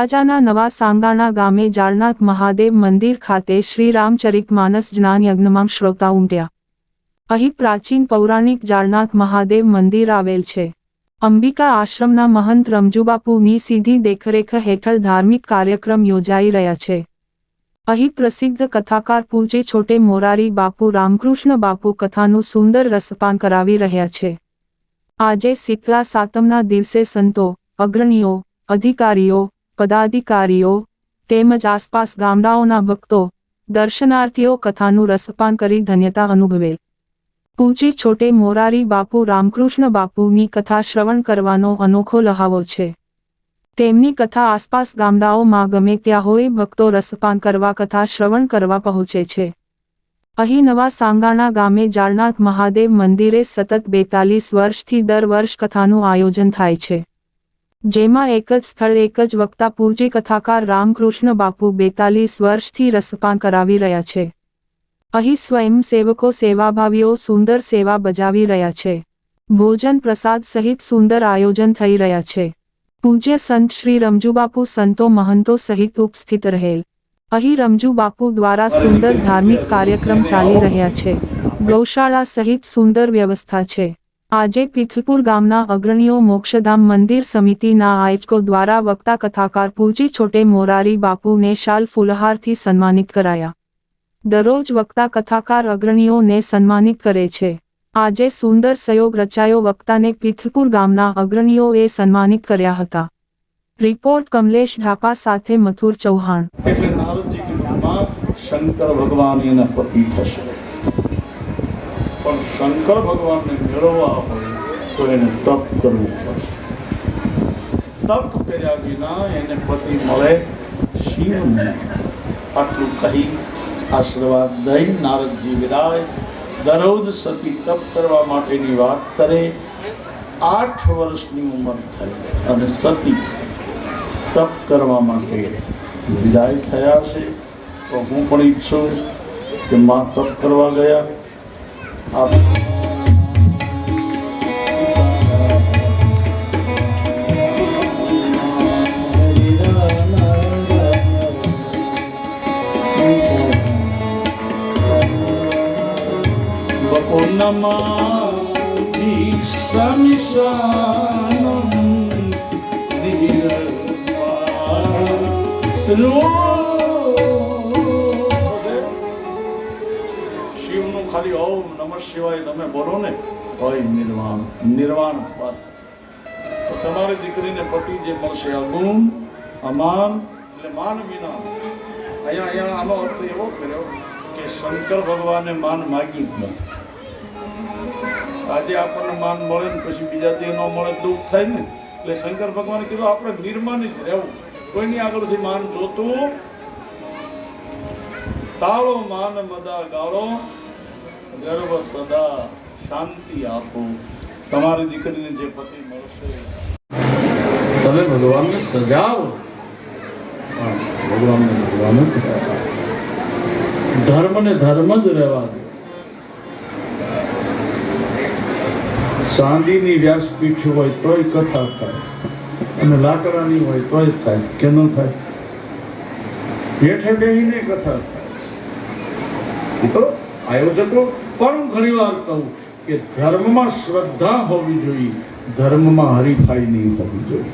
તળાજાના નવા સાંગાણા ગામે જાળનાથ મહાદેવ મંદિર ખાતે શ્રી રામચરિતમાનસ જ્ઞાન યજ્ઞમાં શ્રોતા ઉમટ્યા. અહીં પ્રાચીન પૌરાણિક જાળનાથ મહાદેવ મંદિર આવેલ છે. અંબિકા આશ્રમના મહંત રમજુબાપુની સીધી દેખરેખ હેઠળ ધાર્મિક કાર્યક્રમ યોજાઈ રહ્યા છે. અહીં પ્રસિદ્ધ કથાકાર પૂજે છોટે મોરારી બાપુ રામકૃષ્ણ બાપુ કથાનું સુંદર રસપાન કરાવી રહ્યા છે. આજે શીતલા સાતમના દિવસે સંતો, અગ્રણીઓ, અધિકારીઓ પદાધિકારીઓ તેમજ આસપાસ ગામડાઓના ભક્તો, દર્શનાર્થીઓ કથાનું રસપાન કરી ધન્યતા અનુભવેલ. પૂજી છોટે મોરારી બાપુ રામકૃષ્ણ બાપુની કથા શ્રવણ કરવાનો અનોખો લહાવો છે. તેમની કથા આસપાસ ગામડાઓમાં ગમે ત્યાં હોય ભક્તો રસપાન કરવા કથા શ્રવણ કરવા પહોંચે છે. અહીં નવા સાંગાણા ગામે જાળનાથ મહાદેવ મંદિરે સતત બેતાલીસ વર્ષથી દર વર્ષ કથાનું આયોજન થાય છે. જેમાં એક જ સ્થળ, એક જ વક્તા પૂજ્ય કથાકાર રામકૃષ્ણ બાપુ બેતાલીસ વર્ષથી રસપાન કરાવી રહ્યા છે. અહીં સ્વયંસેવકો સેવાભાવીઓ સુંદર સેવા બજાવી રહ્યા છે. ભોજન પ્રસાદ સહિત સુંદર આયોજન થઈ રહ્યા છે. પૂજ્ય સંત શ્રી રમજુબાપુ સંતો મહંતો સહિત ઉપસ્થિત રહેલ. અહીં રમજુબાપુ દ્વારા સુંદર ધાર્મિક કાર્યક્રમ ચાલી રહ્યા છે. ગૌશાળા સહિત સુંદર વ્યવસ્થા છે. આજે પિથલપુર ગામના અગ્રણીઓ મોક્ષધામ મંદિર સમિતિના આયોજકો દ્વારા વક્તા કથાકાર પૂજી છોટે મોરારી બાપુને શાલ ફૂલહારથી સન્માનિત કરાયા. દરરોજ વક્તા કથાકાર અગ્રણીઓને સન્માનિત કરે છે. આજે સુંદર સહયોગ રચાયો વક્તાને પિથલપુર ગામના અગ્રણીઓએ સન્માનિત કર્યા હતા. રિપોર્ટ કમલેશ ઢાપા સાથે મથુર ચૌહાણ. શંકર ભગવાન એના પતિ થશે. પણ શંકર ભગવાનને મેળવવા હોય તો એને તપ કરવું પડશે. તપ કર્યા વિના એને પતિ મળે શિવ આટલું કહી આશીર્વાદ દઈ નારદજી વિરાય દરરોજ સતી તપ કરવા માટેની વાત કરે. આઠ વર્ષની ઉંમર થઈ અને સતી તપ કરવા માટે વિદાય થયા છે. તો હું પણ ઈચ્છું કે માં તપ કરવા ગયા. Amen. Samisanam Nirvana Lord ખાલી ઓમ નમઃ શિવાય તમે બોલો ને હોય નિર્વાણ નિર્વાણ વાત તો તમારી દીકરીને પતિ જે મળશે, અગુણ, અમાન, એટલે માન વિના. અહીંયા અહીંયા આનો અર્થ એવો કર્યો કે શંકર ભગવાને માન માગ્યું જ નથી. આજે આપણને માન મળે ને પછી બીજા દી ન મળે દુઃખ થાય ને. એટલે શંકર ભગવાને કીધું, આપણે નિર્માની જ રહેવું. કોઈની આગળથી માન જોતું? તાળો માન મદા ગાળો ગર્વ સદા શાંતિ આપો. તમારી દીકરીને જે પતિ મળશે. તમે ભગવાનને સજાવો. ભગવાનને ભગવાન. ધર્મને ધર્મ જ રહેવા દો. ચાંદીની વ્યાસપીઠ હોય તોય કથા થાય. અને લાકડાની હોય તોય થાય. કે ન થાય? હેઠે બેહીને કથા થાય. એ તો આયોજકો પણ ઘણી વાર કહું કે ધર્મમાં શ્રદ્ધા હોવી જોઈએ. ધર્મમાં હરીફાઈ નહીં હોવી જોઈએ.